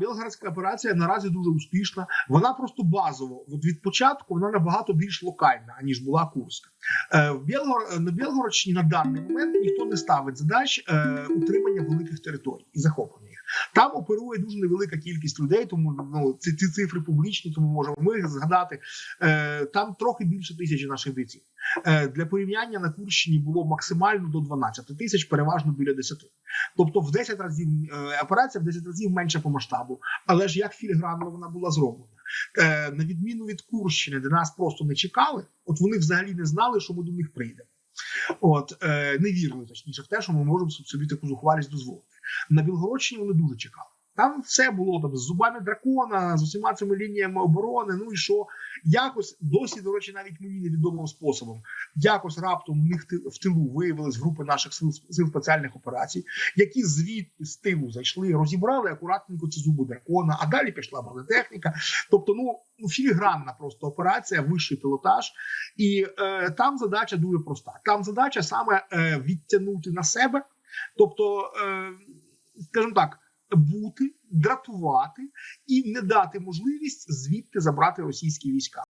Білгородська операція наразі дуже успішна. Вона просто базово. От від початку вона набагато більш локальна, аніж була Курська. Е, в Білгор... На Білгородщині на даний момент ніхто не ставить задач е, утримання великих територій і захоплення оперує дуже невелика кількість людей, тому ну ці, ці цифри публічні, тому можемо ми згадати. Е, там трохи більше тисячі наших бійців. Е, для порівняння на Курщині було максимально до 12 тисяч, переважно біля 10. Тобто в 10 разів е, операція в 10 разів менше по масштабу, але ж як філігранно вона була зроблена. Е, на відміну від Курщини, де нас просто не чекали, от вони взагалі не знали, що ми до них прийдемо. От е, не вірили точніше в те, що ми можемо собі таку зухвалість дозволити. На Білгородщині вони дуже чекали. Там все було там з зубами дракона, з усіма цими лініями оборони. Ну і що якось досі, до речі, навіть мені невідомим способом, якось раптом в них в тилу виявились групи наших сил, сил спеціальних операцій, які звідти з тилу зайшли, розібрали акуратненько ці зуби дракона, а далі пішла бронетехніка. Тобто, ну ну, філігранна просто операція, вищий пілотаж, і е, там задача дуже проста. Там задача саме е, відтягнути на себе, тобто, е, скажімо так, бути, дратувати і не дати можливість звідти забрати російські війська.